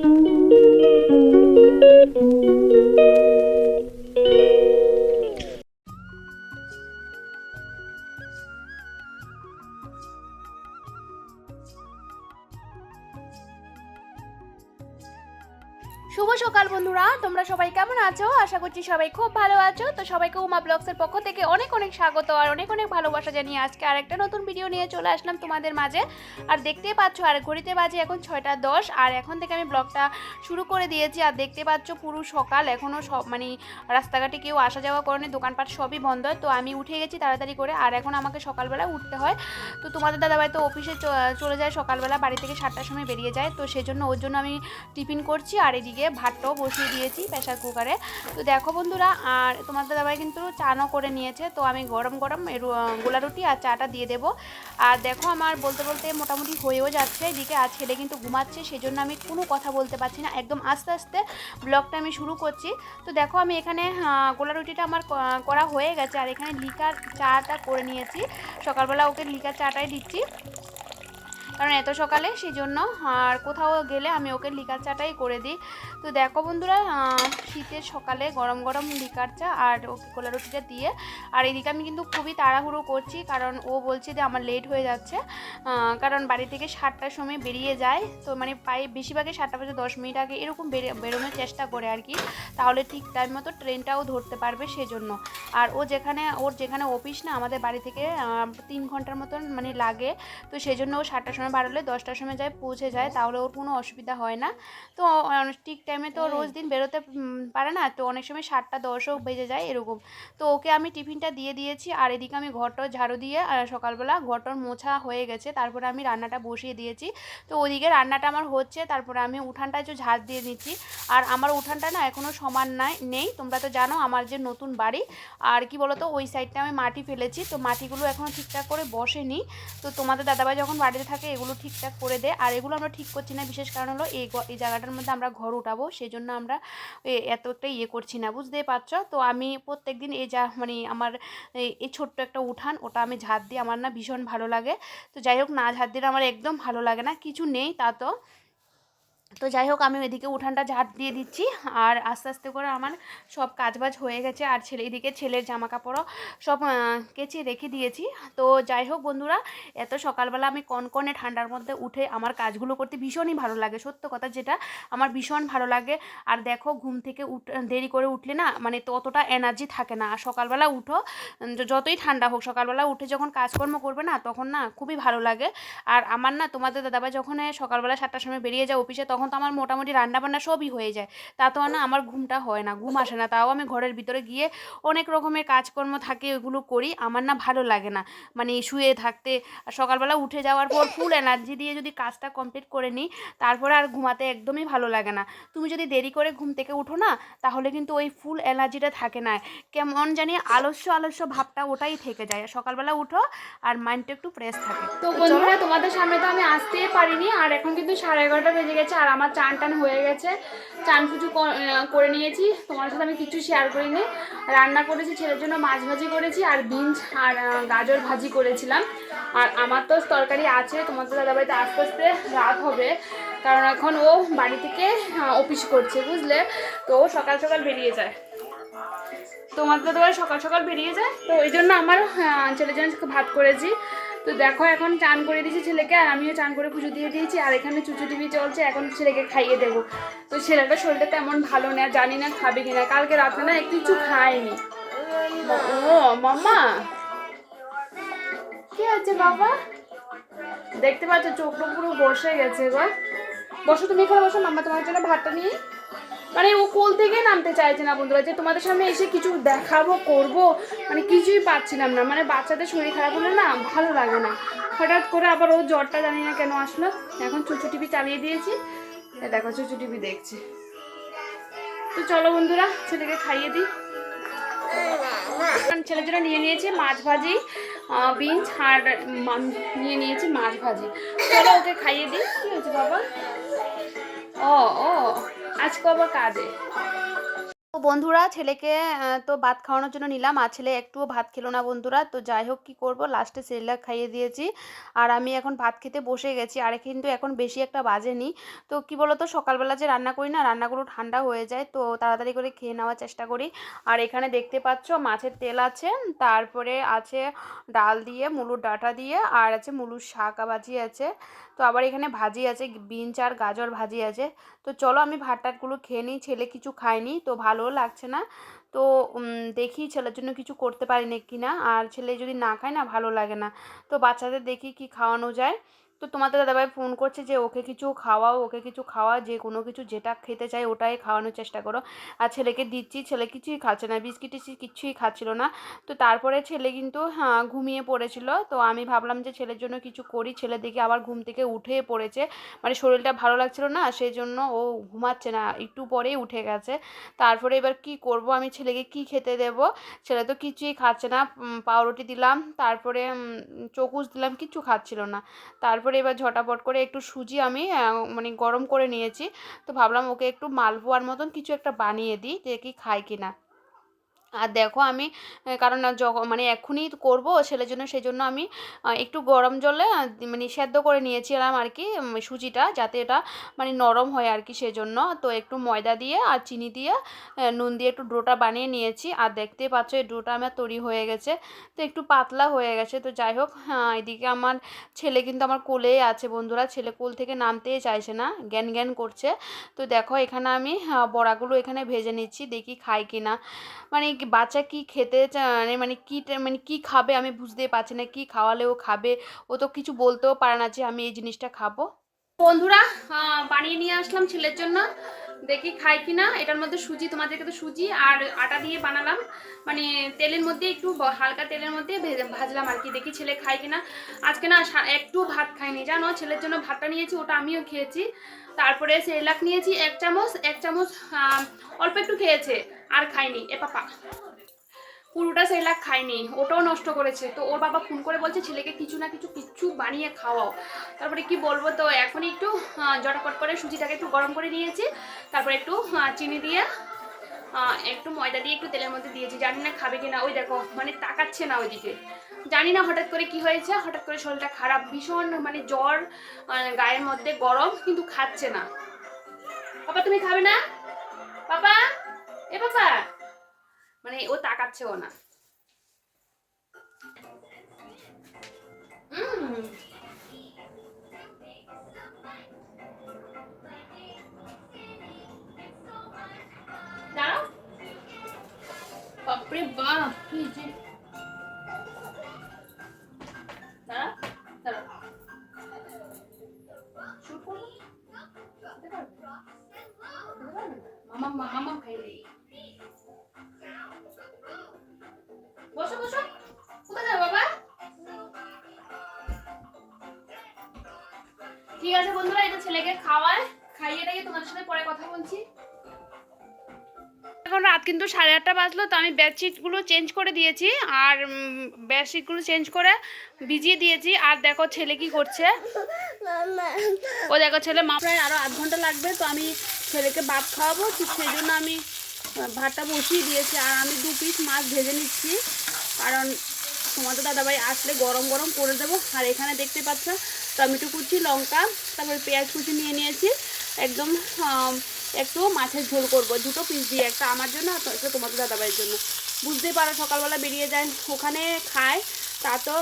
Thank you. আশা করছি সবাই খুব ভালো আছো। তো সবাইকে উমা ব্লগসের পক্ষ থেকে অনেক অনেক স্বাগত আর অনেক অনেক ভালোবাসা জানিয়ে আজকে আরেকটা নতুন ভিডিও নিয়ে চলে আসলাম তোমাদের মাঝে। আর দেখতেই পাচ্ছ, আর ঘড়িতে বাজে এখন ছয়টা দশ, আর এখন থেকে আমি ব্লগটা শুরু করে দিয়েছি। আর দেখতে পাচ্ছ পুরো সকাল এখনও সব মানে রাস্তাঘাটে কেউ আসা যাওয়া করেনি, দোকানপাট সবই বন্ধ। তো আমি উঠে গেছি তাড়াতাড়ি করে, আর এখন আমাকে সকালবেলা উঠতে হয়। তো তোমাদের দাদাভাই তো অফিসে চলে যায় সকালবেলা, বাড়ি থেকে সাতটার সময় বেরিয়ে যায়। তো সেজন্য ওর জন্য আমি টিফিন করছি, আর এদিকে ভাতটাও বসিয়ে দিয়েছি প্রেশার কুকারে। তো দেখো বন্ধুরা, আর তোমাদের দাদাভাই কিন্তু চানও করে নিয়েছে, তো আমি গরম গরম গোলা রুটি আর চাটা দিয়ে দেবো। আর দেখো আমার বলতে বলতে মোটামুটি হয়েও যাচ্ছে, এদিকে আর ছেলে কিন্তু ঘুমাচ্ছে, সেজন্য আমি কোনো কথা বলতে পারছি না, একদম আস্তে আস্তে ব্লগটা আমি শুরু করছি। তো দেখো আমি এখানে গোলা রুটিটা আমার করা হয়ে গেছে, আর এখানে লিকার চাটা করে নিয়েছি, সকালবেলা ওকে লিকার চাটাই দিচ্ছি। কারণ এত সকালে সেই জন্য আর কোথাও গেলে আমি ওকে লিকার চাটাই করে দিই। তো দেখো বন্ধুরা শীতের সকালে গরম গরম লিকার চা আর ওকে কোলা রুটিটা দিয়ে। আর এদিকে আমি কিন্তু খুবই তাড়াহুড়ো করছি, কারণ ও বলছে যে আমার লেট হয়ে যাচ্ছে। কারণ বাড়ি থেকে সাতটার সময় বেরিয়ে যায়। তো মানে প্রায় বেশিরভাগই সাতটা বাজে, দশ মিনিট আগে এরকম বেরে বেরোনোর চেষ্টা করে আর কি। তাহলে ঠিক টাইম মতো ট্রেনটাও ধরতে পারবে সেজন্য। আর ও যেখানে, ওর যেখানে অফিস না, আমাদের বাড়ি থেকে তিন ঘণ্টার মতন মানে লাগে। তো সেই জন্য ও সাতটার সময় বাড়লে দশটার সময় যায় পৌঁছে যায় তাহলে ওর কোনো অসুবিধা হয় না। তো ঠিক টাইমে তো রোজ দিন বেরোতে পারে না? তো অনেক সময় সাতটা দশও বেজে যায় এরকম। তো ওকে আমি টিফিনটা দিয়ে দিয়েছি আর এদিকে আমি ঘরটাও ঝাড়ু দিয়ে আর সকালবেলা ঘরটার মোছা হয়ে গেছে তারপরে আমি রান্নাটা বসিয়ে দিয়েছি। তো ওদিকে রান্নাটা আমার হচ্ছে তারপরে আমি উঠানটা একটু ঝাড় দিয়ে নিচ্ছি আর আমার উঠানটা না এখনও সমান নাই নেই। তোমরা তো জানো আমার যে নতুন বাড়ি আর কি বলতো ওই সাইডটা আমি মাটি ফেলেছি তো মাটিগুলো এখনও ঠিকঠাক করে বসেনি। তো তোমাদের দাদাভাই যখন বাড়িতে থাকে এগুলো ঠিকঠাক করে দেয়। আর এগুলো আমরা ঠিক করছি না, বিশেষ কারণ হলো এই এই জায়গাটার মধ্যে আমরা ঘর উঠাবো সেই জন্য আমরা এত একটা ইয়ে করছি না, বুঝতেই পারছ? তো আমি প্রত্যেক দিন এই যা মানে আমার এই- ছোট্ট একটা উঠান, ওটা আমি ঝাড় দিই, আমার না ভীষণ ভালো লাগে। তো যাই হোক, না ঝাড় দিলে আমার একদম ভালো লাগে না, কিছু নেই তা তো। তো যাই হোক আমি এদিকে উঠানটা ঝাড় দিয়ে দিচ্ছি আর আস্তে আস্তে করে আমার সব কাজবাজ হয়ে গেছে আর ছেলে, এদিকে ছেলের জামা কাপড়ও সব কেচে রেখে দিয়েছি। তো যাই হোক বন্ধুরা, এত সকালবেলা আমি কনকনে ঠান্ডার মধ্যে উঠে আমার কাজগুলো করতে ভীষণই ভালো লাগে, সত্য কথা যেটা। আমার ভীষণ ভালো লাগে। আর দেখো, ঘুম থেকে উঠ, দেরি করে উঠলে না মানে ততটা এনার্জি থাকে না। আর সকালবেলা উঠো যতই ঠান্ডা হোক, সকালবেলা উঠে যখন কাজকর্ম করবে না, তখন না খুবই ভালো লাগে। আর আমার না, তোমাদের দাদাভাই যখন সকালবেলা সাতটার সময় বেরিয়ে যায় অফিসে তখন তো আমার মোটামুটি রান্নাবান্না সবই হয়ে যায়। তা তো না আমার ঘুমটা হয় না ঘুম আসে না। তাও আমি ঘরের ভিতরে গিয়ে অনেক রকমের কাজকর্ম থাকে ওগুলো করি আমার না ভালো লাগে না। মানে শুয়ে থাকতে আর সকালবেলা উঠে যাওয়ার পর ফুল এনার্জি দিয়ে যদি কাজটা কমপ্লিট করে নিই তারপরে আর ঘুমাতে একদমই ভালো লাগে না। তুমি যদি দেরি করে ঘুম থেকে উঠো না তাহলে কিন্তু ওই ফুল এনার্জিটা থাকে না। কেমন জানি আলস্য আলস্য ভাবটা ওটাই থেকে যায়। সকালবেলা উঠো আর মাইন্ডটা একটু ফ্রেশ থাকে। তো বন্ধুরা তোমাদের সামনে তো আমি আসতেই পারিনি আর এখন কিন্তু সাড়ে এগারোটা বেজে গেছে আর আমার চান টান হয়ে গেছে। চান পুজো করে নিয়েছি। তোমার সাথে আমি কিছু শেয়ার করিনি। রান্না করেছি, ছেলের জন্য মাছ ভাজি করেছি আর বিনস আর গাজর ভাজি করেছিলাম। আর আমার তো তরকারি আছে তোমার তোমাদের দাদাবাড়িতে আস্তে আস্তে রাত হবে। কারণ এখন ও বাড়ি থেকে অফিস করছে, বুঝলে? তো সকাল সকাল বেরিয়ে যায়। তোমার দাদাবাড়ি সকাল সকাল বেরিয়ে যায়? তো ওই জন্য আমার ছেলের জন্য ভাত করেছি। তো দেখো, এখন চান করে দিয়েছি ছেলেকে, আর আমিও চান করে পুজো দিয়ে দিয়েছি, আর এখানে চুচু টিভি চলছে, এখন ছেলেকে খাইয়ে দেবো। তো ছেলেটার শরীরটা তেমন ভালো না জানি না খাবে কিনা। কালকে রাতে না একটু কিছু খায়নি। ও, মাম্মা। কি আছে বাবা? দেখতে পাচ্ছ, চোখটা পুরো বসে গেছে গো। বসো, তুমি এখানে বসো, মাম্মা তোমার জন্য ভাতটা নিয়ে। মানে ও কোল থেকে নামতে চাইছে না, বন্ধুরা। যে তোমাদের সামনে এসে কিছু দেখাবো, করব মানে কিছুই পাচ্ছিলাম না। মানে বাচ্চাদের শরীর খারাপ হলে না ভালো লাগে না। হঠাৎ করে আবার ও জ্বরটা জানি না কেন আসলো। এখন চুচু টিভি চালিয়ে দিয়েছি। দেখো, চুচু টিভি দেখছে। তো চলো বন্ধুরা, ছেলেকে খাইয়ে দিই। ছেলের জন্য নিয়ে নিয়েছে মাছ ভাজি বিনস আর নিয়ে নিয়েছে মাছ ভাজি। চলো ওকে খাইয়ে দিই। কি হয়েছে বাবা? ও ও। আজকে আবার কাজে। তো বন্ধুরা, ছেলেকে তো ভাত খাওয়ানোর জন্য নিলাম। আর ছেলে একটুও ভাত খেলো না বন্ধুরা। তো যাই হোক, কী করব? লাস্টে সেরেলাক খাইয়ে দিয়েছি। আর আমি এখন ভাত খেতে বসে গেছি। আর কিন্তু এখন বেশি একটা বাজেনি। তো কি বলতো, সকালবেলা যে রান্না করি না, রান্নাগুলো ঠান্ডা হয়ে যায়। তো তাড়াতাড়ি করে খেয়ে নেওয়ার চেষ্টা করি। আর এখানে দেখতে পাচ্ছ, মাছের তেল আছে। তারপরে আছে ডাল দিয়ে, মুলুর ডাঁটা দিয়ে। আর আছে মুলুর শাক ভাজি আছে। তো আবার এখানে ভাজি আছে, বিনস আর গাজর ভাজি আছে। তো চলো আমি ভাত টাটগুলো খেয়ে নিই, ছেলে কিছু খায়নি, তো ভালো লাগছে না। তো দেখি ছেলের জন্য কিছু করতে পারি না কি না। আর ছেলে যদি না খায় না, ভালো লাগে না। তো বাচ্চাদের দেখি কি খাওয়ানো যায়। তো তোমাদের দাদাভাই ফোন করছে যে ওকে কিছু খাওয়াও, ওকে কিছু খাওয়া, যে কোনো কিছু যেটা খেতে চাই ওটাই খাওয়ানোর চেষ্টা করো। আর ছেলেকে দিচ্ছি, ছেলে কিছুই খাচ্ছে না, বিস্কিট কিচ্ছুই খাচ্ছিল না। তো তারপরে ছেলে কিন্তু হ্যাঁ ঘুমিয়ে পড়েছিল। তো আমি ভাবলাম যে ছেলের জন্য কিছু করি। ছেলে দেখে আবার ঘুম থেকে উঠে পড়েছে। মানে শরীরটা ভালো লাগছিল না সেই জন্য ও ঘুমাচ্ছে না, একটু পরেই উঠে গেছে। তারপরে এবার কি করব? আমি ছেলেকে কি খেতে দেব? ছেলে তো কিছুই খাচ্ছে না। পাউরুটি দিলাম, তারপরে চকুস দিলাম, কিচ্ছু খাচ্ছিল না। তারপরে এবার ঝটাপট করে একটু সুজি আমি মানে গরম করে নিয়েছি। তো ভাবলাম ওকে একটু মালপোয়ার মতন কিছু একটা বানিয়ে দিই, যে কি খায় কি না আর দেখো আমি কারণ মানে এক্ষুনি করব ছেলের জন্য সেই জন্য আমি একটু গরম জলে মানে সেদ্ধ করে নিয়েছিলাম আর কি সুজিটা যাতে এটা মানে নরম হয় আর কি সেজন্য। তো একটু ময়দা দিয়ে আর চিনি দিয়ে নুন দিয়ে একটু ডোটা বানিয়ে নিয়েছি। আর দেখতে পাচ্ছ এই ডোটা আমার তৈরি হয়ে গেছে। তো একটু পাতলা হয়ে গেছে। তো যাই হোক হ্যাঁ, এদিকে আমার ছেলে কিন্তু আমার কোলেই আছে বন্ধুরা। ছেলে কোল থেকে নামতেই চাইছে না জ্ঞান জ্ঞান করছে। তো দেখো এখানে আমি বড়াগুলো এখানে ভেজে নিচ্ছি দেখি খাই কি না মানে বাচ্চা কি খেতে মানে মানে কী মানে কী খাবে আমি বুঝতে পারছি না, কি খাওয়ালে ও খাবে? ও তো কিছু বলতেও পারে না যে আমি এই জিনিসটা খাব। বন্ধুরা বানিয়ে নিয়ে আসলাম ছেলের জন্য। দেখি খাই কি না এটার মধ্যে সুজি, তোমাদেরকে তো সুজি আর আটা দিয়ে বানালাম। মানে তেলের মধ্যে একটু হালকা তেলের মধ্যে ভেজে- ভাজলাম আর কি, দেখি ছেলে খায় কিনা। আজকে না একটু ভাত খাইনি, জানো? ছেলের জন্য ভাতটা নিয়েছি, ওটা আমিও খেয়েছি। তারপরে সেলাক নিয়েছি, এক চামচ এক চামচ অল্প একটু খেয়েছে, আর খাইনি, এ পাপা। পুরোটা সেলাক খায়নি, ওটাও নষ্ট করেছে। তো ওর বাবা ফোন করে বলছে, ছেলেকে কিছু না কিছু, কিচ্ছু বানিয়ে খাওয়াও। তারপরে কি বলব, তো এখন একটু জটাপট করে সুজিটাকে একটু গরম করে নিয়েছি। তারপরে একটু চিনি দিয়ে একটু ময়দা দিয়ে একটু তেলের মধ্যে দিয়েছি। জানি না খাবে কিনা, ওই দেখো মানে তাকাচ্ছে না ওইদিকে। জানি না হঠাৎ করে কি হয়েছে, হঠাৎ করে শরীরটা খারাপ, ভীষণ মানে জ্বর গায়ের মধ্যে গরম, কিন্তু খাচ্ছে না। পাপা, তুমি খাবে না? পাপা? এ পাপা? মানে ও তাকাচ্ছেও না। দাঁড়াও বাপরে বাপ ঠিক আছে বন্ধুরা, এটা ছেলেকে খাওয়ায়। খাইয়ে রেখে তোমাদের সাথে পরে কথা বলছি। এখন রাত কিন্তু সাড়ে আটটা বাজলো, তো আমি বেডশিটগুলো চেঞ্জ করে দিয়েছি, আর বেডশিটগুলো চেঞ্জ করে ভিজিয়ে দিয়েছি। আর দেখো ছেলে কি করছে। ও দেখো ছেলে, মা প্রায় আরও আধ ঘণ্টা লাগবে, তো আমি ছেলেকে ভাত খাওয়াবো। ঠিক সেই জন্য আমি ভাতটা বসিয়ে দিয়েছি, আর আমি দু পিস মাছ ভেজে নিচ্ছি, কারণ তোমাদের দাদাভাই আসলে গরম গরম করে দেবো। আর এখানে দেখতে পাচ্ছ, টমেটো কুচি, লঙ্কা, তারপরে পেঁয়াজ কুচি নিয়ে নিয়েছি। একদম একটু মাছের ঝোল করব, দুটো পিস দিয়ে একটা আমার জন্য আর একটা তোমাদের দাদাভাইয়ের জন্য। বুঝতেই পারো সকালবেলা বেরিয়ে যায়, ওখানে খায়, তা তো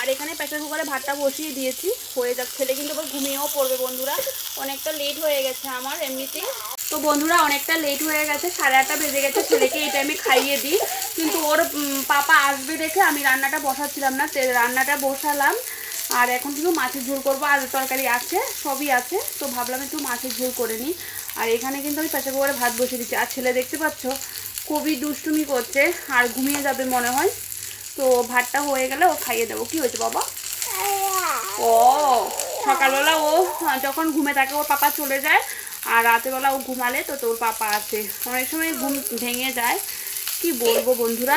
আর এখানে প্রেসার কুকারে ভাতটা বসিয়ে দিয়েছি। হয়ে যাক ছেলে কিন্তু আবার ঘুমিয়েও পড়বে বন্ধুরা। অনেকটা লেট হয়ে গেছে আমার এমনিতেই। তো বন্ধুরা, অনেকটা লেট হয়ে গেছে, সাড়ে আটটা বেজে গেছে, ছেলেকে এই টাইমে খাইয়ে দিই। কিন্তু ওর পাপা আসবে দেখে আমি রান্নাটা বসাচ্ছিলাম না রান্নাটা বসালাম। আর এখন কিন্তু মাছের ঝোল করব আর তরকারি আছে, সবই আছে। তো ভাবলাম একটু মাছের ঝোল করে নিই। আর এখানে কিন্তু আমি প্রেসার কুকারে ভাত বসিয়ে দিচ্ছি। আর ছেলে দেখতে পাচ্ছ, খুবই দুষ্টুমি করছে, আর ঘুমিয়ে যাবে মনে হয়। তো ভাতটা হয়ে গেলে ও খাইয়ে দেবো। কি হয়েছে বাবা? ও, সকালবেলা ও যখন ঘুমে থাকে, ওর পাপা চলে যায়, আর রাতেবেলা ও ঘুমালে তো তোর পাপা আছে অনেক সময় ঘুম ভেঙে যায়। কি বলব বন্ধুরা?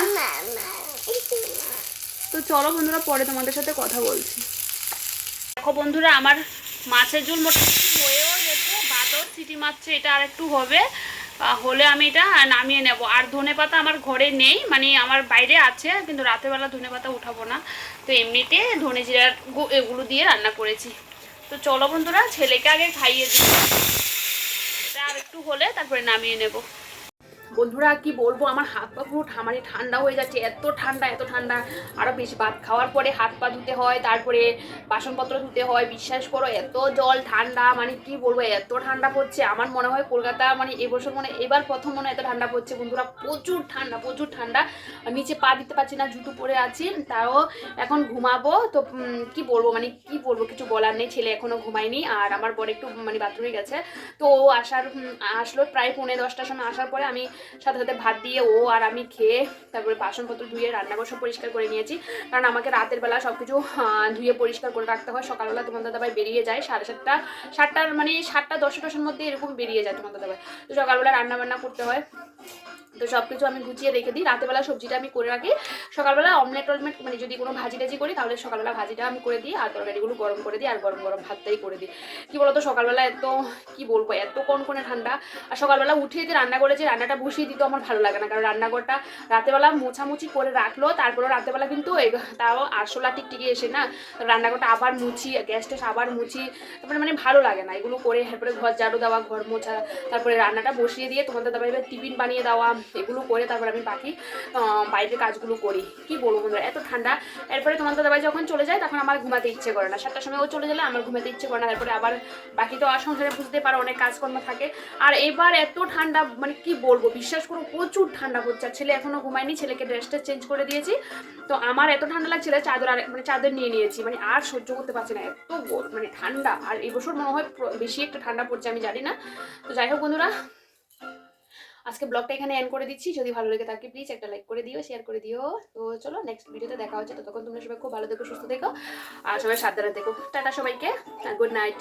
তো চলো বন্ধুরা, পরে তোমাদের সাথে কথা বলছি। দেখো বন্ধুরা, আমার মাছের ঝোল মোটামুটি হয়েও গেছে, ভাতও সিটি মারছে, এটা আর একটু হবে। হলে আমি এটা নামিয়ে নেব। আর ধনে পাতা আমার ঘরে নেই মানে আমার বাইরে আছে, কিন্তু রাতের বেলা ধনে পাতা উঠাবো না। তো এমনিতে ধনে জিরার এগুলো দিয়ে রান্না করেছি। তো চলো বন্ধুরা, ছেলেকে আগে খাইয়ে দিই। আর একটু হলে তারপরে নামিয়ে নেব। বন্ধুরা, কি বলব? আমার হাত পা পুরো মানে ঠান্ডা হয়ে যাচ্ছে, এত ঠান্ডা এত ঠান্ডা। আরও বেশি ভাত খাওয়ার পরে হাত পা ধুতে হয়, তারপরে বাসনপত্র ধুতে হয়। বিশ্বাস করো, এত জল, ঠান্ডা মানে কি বলব, এত ঠান্ডা পড়ছে। আমার মনে হয় কলকাতা মানে এবছর মনে এবার প্রথম মনে এত ঠান্ডা পড়ছে। বন্ধুরা, প্রচুর ঠান্ডা প্রচুর ঠান্ডা। নিচে পা দিতে পারছি না, জুতো পরে আছি, তাও এখন ঘুমাবো। তো কি বলব মানে কি বলব, কিছু বলার নেই। ছেলে এখনও ঘুমায়নি, আর আমার বর একটু মানে বাথরুমে গেছে। তো ও আসার আসলো প্রায় পৌনে দশটার সময় আসার পরে আমি সাথে সাথে ভাত দিয়ে ও আর আমি খেয়ে তারপরে বাসনপত্র ধুয়ে রান্নাঘর সব পরিষ্কার করে নিয়েছি। কারণ আমাকে রাতের বেলা সব কিছু ধুয়ে পরিষ্কার করে রাখতে হয়। সকালবেলা তোমার দাদাভাই বেরিয়ে যায় সাড়ে সাতটা, সাতটার মানে সাতটা, দশটা, দশের মধ্যে এরকম বেরিয়ে যায় তোমার দাদাভাই। তো সকালবেলা রান্না বান্না করতে হয়। তো সব কিছু আমি গুছিয়ে রেখে দিই। রাতেরবেলা সবজিটা আমি করে রাখি। সকালবেলা অমলেট টলমেট মানে যদি কোনো ভাজি টাজি করি, তাহলে সকালবেলা ভাজিটা আমি করে দিই আর তরকারিগুলো গরম করে দিই আর গরম গরম ভাতটাই করে দিই। কী বলতো? সকালবেলা এত, কি বলব? এত কনকনে ঠান্ডা। আর সকালবেলা উঠে যে রান্না করেছে রান্নাটা বসিয়ে দিতে আমার ভালো লাগে না। কারণ রান্নাঘরটা রাতেবেলা মোছামুছি করে রাখল তারপরে রাতেবেলা কিন্তু তাও আরশোলা টিকটিকি এসে না রান্নাঘরটা আবার মুছি, গ্যাস ট্যাস আবার মুছি, তারপরে মানে ভালো লাগে না। এগুলো করে তারপরে ঘর ঝাড়ু দেওয়া, ঘর মোছা, তারপরে রান্নাটা বসিয়ে দিয়ে তোমাদের দাদা এবার টিফিন বানিয়ে দেওয়া, এগুলো করে তারপর আমি বাকি বাইরের কাজগুলো করি। কি বলব বন্ধুরা, এত ঠান্ডা। এরপরে তোমার দাদাভাই যখন চলে যায় তখন আমার ঘুমাতে ইচ্ছে করে না। সাতটার সময় ও চলে গেলে আমার ঘুমাতে ইচ্ছে করে না। তারপরে আবার বাকি তো আর সংসারে বুঝতে পারো অনেক কাজকর্ম থাকে। আর এবার এত ঠান্ডা মানে কি বলব বিশ্বাস করো, প্রচুর ঠান্ডা পড়ছে। ছেলে এখনও ঘুমায়নি, ছেলেকে ড্রেসটা চেঞ্জ করে দিয়েছি। তো আমার এত ঠান্ডা লাগছিল চাদর আর মানে চাদর নিয়ে নিয়েছি। মানে আর সহ্য করতে পারছি না, এত মানে ঠান্ডা। আর এবছর মনে হয় বেশি একটা ঠান্ডা পড়ছে, আমি জানি না। তো যাই হোক বন্ধুরা, আজকে ব্লগটা এখানে এন্ড করে দিচ্ছি। যদি ভালো লেগে থাকে প্লিজ একটা লাইক করে দিও শেয়ার করে দিও। তো চলো নেক্সট ভিডিওতে দেখা হচ্ছে। ততক্ষণ তোমরা সবাই খুব ভালো দেখো সুস্থ দেখো আর সবাই সাবধানে দেখো টাটা সবাইকে গুড নাইট